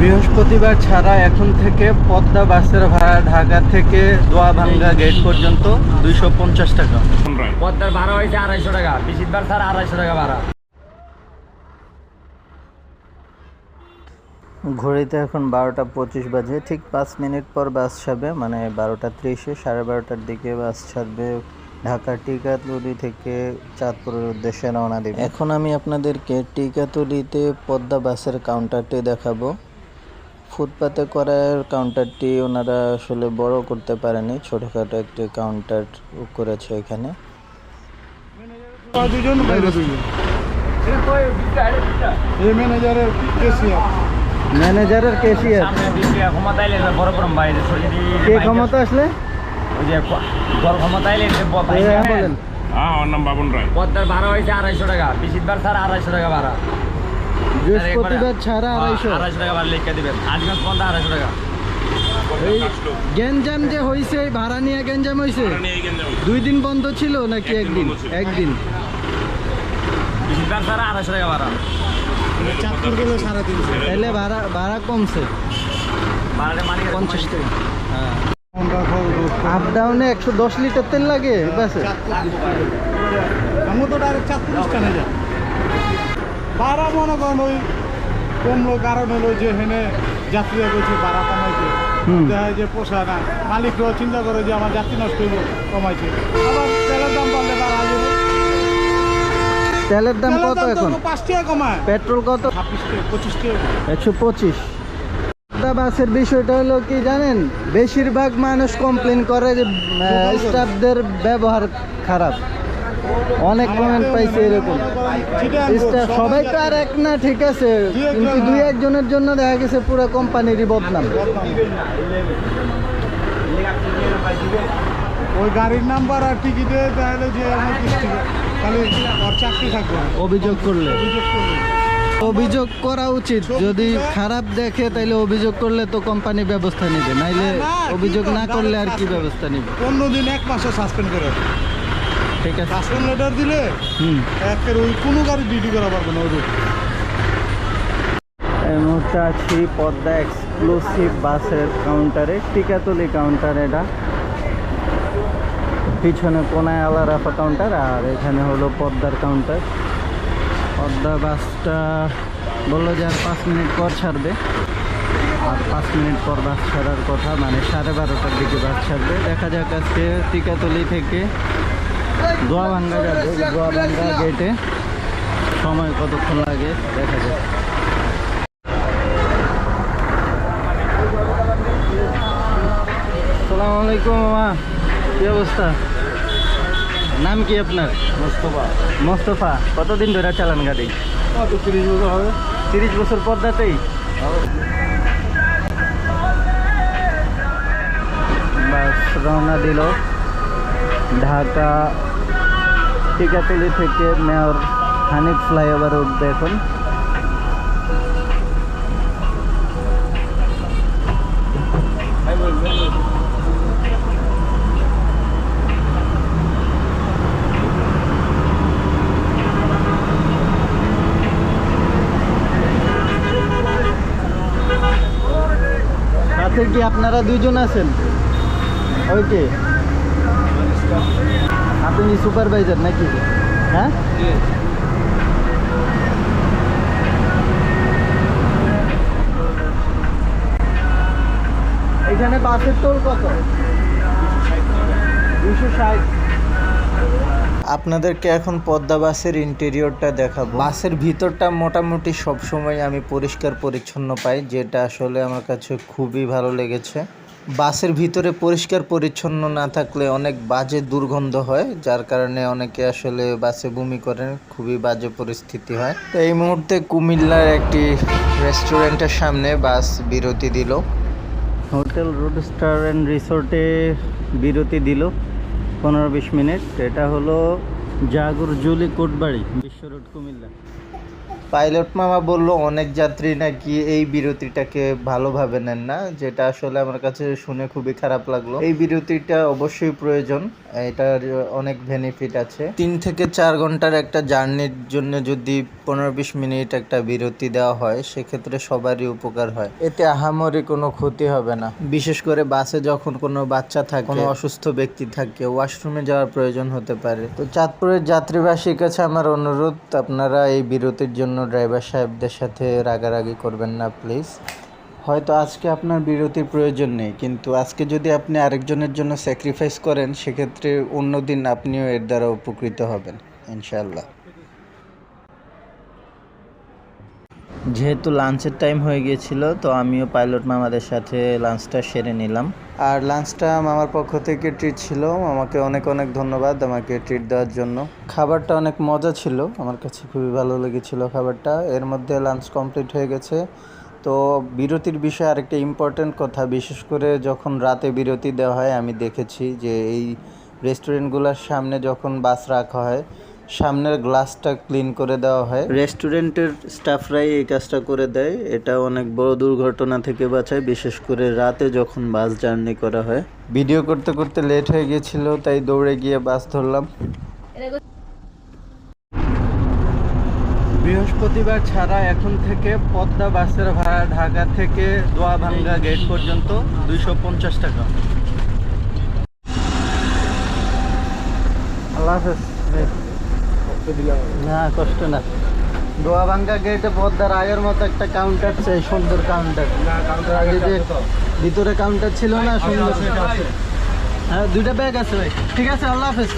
বৃহস্পতিবার ছাড়া এখন থেকে পদ্মা বাসের ভাড়া ঢাকা থেকে দোয়াভাঙ্গা গেট পর্যন্ত দুইশো পঞ্চাশ টাকা। পদ্মার ভাড়া হয়েছে আড়াইশো টাকা। বিশিতবার স্যার আড়াইশো টাকা ভাড়া। ঘড়িতে এখন বারোটা পঁচিশ বাজে। ঠিক পাঁচ মিনিট পর বাস ছাড়বে মানে বারোটা ত্রিশে সাড়ে বারোটার দিকে বাস ছাড়বে ঢাকা টিকাতুলি থেকে চাঁদপুরের উদ্দেশ্যে রওনা দেবে। এখন আমি আপনাদেরকে টিকাতুলিতে পদ্মা বাসের কাউন্টারটি দেখাবো। ফুটপাতে করার কাউন্টারটি ওনারা আসলে বড় করতে পারেনি ছোটোখাটো একটি কাউন্টার করেছে এখানে। দুজন ম্যানেজারের কেসিয়ার ক্ষমতা কে আসলে? হ্যাঁ, আমার নাম বাবন রায়। পদ্মার ভাড়া হয়েছে আড়াইশো টাকা। স্যার আড়াইশো টাকা ভাড়া। বৃহস্পতিবার ছাড়া আড়াইশো। আড়াইশো টাকা ভাড়া লিখে দিবেন। আজকাল পদ্মা আড়াইশো টাকা। এই গ্যাঞ্জাম যে হয়েছে এই ভাড়া নিয়ে গ্যাঞ্জাম হয়েছে দুই দিন বন্ধ ছিল নাকি একদিন একদিন? বিশিতবার আড়াইশো টাকা ভাড়া। চাঁদপুর গেলে সাড়ে তিনশো। তাহলে ভাড়া ভাড়া কমছে। ভাড়াটা পঞ্চাশ টাকা। আপ ডাউনে একশো দশ লিটার তেল লাগে বাসে আমি তো ডাইরেক্ট চাঁদপুর স্থানে যাই ভাড়া মনে করেন ওই কমলো কারণ হলো যে হেনে যাত্রীরা গেছে ভাড়া কমাইছে। দেখা যায় যে পোষায় না। মালিকরাও চিন্তা করে যে আমার যাত্রী নষ্ট হইব কমাইছে। আবার তেলের দাম বাড়লে বাড়া যাবে। তেলের দাম কত এখন? পাঁচ টাকা কমায়। পেট্রোল কত? ছাব্বিশ টাকা পঁচিশ টাকা। একশো পঁচিশ। বাসের বিষয়টা হলো কি জানেন? বেশিরভাগ মানুষ কমপ্লেন করে যে স্টাফদের ব্যবহার খারাপ। অনেক কমেন্ট পাইছে এরকম। সবাই তো আর এক না ঠিক আছে। কিন্তু দুই একজনের জন্য দেখা গেছে পুরো কোম্পানিরই বদনাম। ওই গাড়ির নাম্বার আর টিকিটে তাহলে যে আমার কিস্তি চাকরি থাকবে। অভিযোগ করলে। অভিযোগ করা উচিত। যদি খারাপ দেখে তাইলে অভিযোগ করলে তো কোম্পানি ব্যবস্থা নেবে। নাইলে অভিযোগ না করলে আর কি ব্যবস্থা নেবে? পনেরো দিন এক মাসে সাসপেন্ড করে। ঠিক আছে। সাসপেন্ড লেটার দিলে হুম। একের ওই কোনো গাড়ি ডিউটি করা পারবে না ওই এই মুহূর্তে আছি পদ্মা এক্সক্লুসিভ বাসের কাউন্টারে টিকাতলি কাউন্টার এটা। পিছনে কোনায় আলা রাফা কাউন্টার আর এখানে হলো পদ্মার কাউন্টার। পদ্মা বাসটা বলল যে আর পাঁচ মিনিট পর ছাড়বে। আর পাঁচ মিনিট পর বাস ছাড়ার কথা মানে সাড়ে বারোটার দিকে বাস ছাড়বে। দেখা যাক আজকে টিকাতলি থেকে দোয়াভাঙ্গা দোয়াভাঙ্গা গেটে। সময় কতক্ষণ লাগে দেখা যাক। সালাম আলাইকুম মামা। কি অবস্থা? নাম কি আপনার? মোস্তফা। মোস্তফা। কতদিন ধরে চালান গাড়ি? কত তিরিশ বছর হবে। তিরিশ বছর পর্দাতেই বাস রওনা দিল ঢাকা টিকাতলি থেকে মেয়র হানিফ ফ্লাইওভার উঠবে এখন সাথে কি আপনারা দুইজন আছেন ওকে আপনি সুপারভাইজার নাকি? হ্যাঁ? এখানে বাসের টোল কত? দুশো ষাট। আপনাদেরকে এখন পদ্মা বাসের ইন্টেরিয়রটা দেখাবো। বাসের ভিতরটা মোটামুটি সবসময় আমি পরিষ্কার পরিচ্ছন্ন পাই, যেটা আসলে আমার কাছে খুবই ভালো লেগেছে। বাসের ভিতরে পরিষ্কার পরিচ্ছন্ন না থাকলে অনেক বাজে দুর্গন্ধ হয়, যার কারণে অনেকে আসলে বাসে বমি করেন, খুবই বাজে পরিস্থিতি হয়। তো এই মুহূর্তে কুমিল্লার একটি রেস্টুরেন্টের সামনে বাস বিরতি দিল। হোটেল রোড স্টার অ্যান্ড রিসোর্টে বিরতি দিল পনেরো বিশ মিনিট। এটা হলো জাগুর জুলি কোটবাড়ি, বিশ্ব রোড, কুমিল্লা। পাইলট মামা বলল অনেক যাত্রী নাকি এই বিরতিটাকে ভালোভাবে নেন না? যেটা আসলে আমার কাছে শুনে খুবই খারাপ লাগল। এই বিরতিটা অবশ্যই প্রয়োজন এটার অনেক বেনিফিট আছে। তিন থেকে চার ঘণ্টার একটা জার্নির জন্য যদি পনেরো বিশ মিনিট একটা বিরতি দেওয়া হয় সেক্ষেত্রে সবারই উপকার হয়। এতে আহামরি কোনো ক্ষতি হবে না। বিশেষ করে বাসে যখন কোনো বাচ্চা থাকে কোনো অসুস্থ ব্যক্তি থাকে ওয়াশরুমে যাওয়ার প্রয়োজন হতে পারে। তো চাঁদপুরের যাত্রীবাসীর কাছে আমার অনুরোধ আপনারা এই বিরতির জন্য ড্রাইভার সাহেবদের সাথে রাগারাগি করবেন না প্লিজ হয়তো আজকে আপনার বিরতির প্রয়োজন নেই, কিন্তু আজকে যদি আপনি আরেকজনের জন্য স্যাক্রিফাইস করেন, সেক্ষেত্রে অন্যদিন আপনিও এর দ্বারা উপকৃত হবেন ইনশাল্লাহ যেহেতু লাঞ্চের টাইম হয়ে গিয়েছিল, তো আমিও পাইলট মামাদের সাথে লাঞ্চটা সেরে নিলাম। আর লাঞ্চটা মামার পক্ষ থেকে ট্রিট ছিল। আমাকে অনেক অনেক ধন্যবাদ আমাকে ট্রিট দেওয়ার জন্য। খাবারটা অনেক মজা ছিল। আমার কাছে খুবই ভালো লেগেছিল খাবারটা। এর মধ্যে লাঞ্চ কমপ্লিট হয়ে গেছে। তো বিরতির বিষয়ে আরেকটা ইম্পর্ট্যান্ট কথা, বিশেষ করে যখন রাতে বিরতি দেওয়া হয়, আমি দেখেছি যে এই রেস্টুরেন্টগুলোর সামনে যখন বাস রাখা হয় সামনের গ্লাসটা ক্লিন করে দেওয়া হয়। রেস্টুরেন্টের স্টাফরাই এই কাজটা করে দেয়। এটা অনেক বড় দুর্ঘটনা থেকে বাঁচায় বিশেষ করে রাতে যখন বাস জার্নি করা হয়। ভিডিও করতে করতে লেট হয়ে গিয়েছিল তাই দৌড়ে গিয়ে বাস ধরলাম। বৃহস্পতিবার ছাড়া এখন থেকে পদ্মা বাসের ভাড়া ঢাকা থেকে দোয়াভাঙ্গা গেট পর্যন্ত দুইশো পঞ্চাশ টাকা। আল্লাহ হাফেজ। না কষ্ট না। গেটে পদ্মার আগের মতো একটা কাউন্টার চাই সুন্দর কাউন্টার আগে যে ভিতরে কাউন্টার ছিল না সুন্দর হ্যাঁ দুইটা ব্যাগ আছে ভাই। ঠিক আছে আল্লাহ হাফেজ।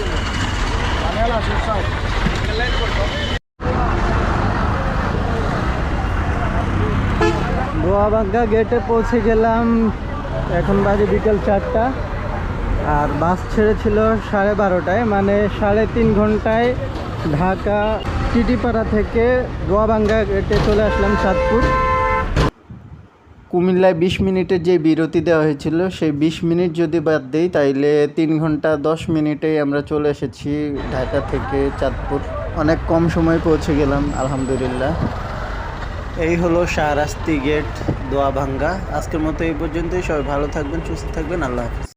গেটে পৌঁছে গেলাম। এখন বাজে বিকেল চারটা। আর বাস ছেড়েছিল সাড়ে বারোটায় মানে সাড়ে তিন ঘন্টায় ঢাকা টিটিপাড়া থেকে দোয়াবাঙ্গা গেটে চলে আসলাম চাঁদপুর কুমিল্লায় বিশ মিনিটের যে বিরতি দেওয়া হয়েছিল, সেই বিশ মিনিট যদি বাদ দিই, তাইলে তিন ঘণ্টা দশ মিনিটেই আমরা চলে এসেছি ঢাকা থেকে চাঁদপুর। অনেক কম সময় পৌঁছে গেলাম, আলহামদুলিল্লাহ। এই হলো শাহরাস্তি গেট দোয়াভাঙ্গা আজকের মতো এই পর্যন্তই। সবাই ভালো থাকবেন, সুস্থ থাকবেন। আল্লাহ হাফিজ।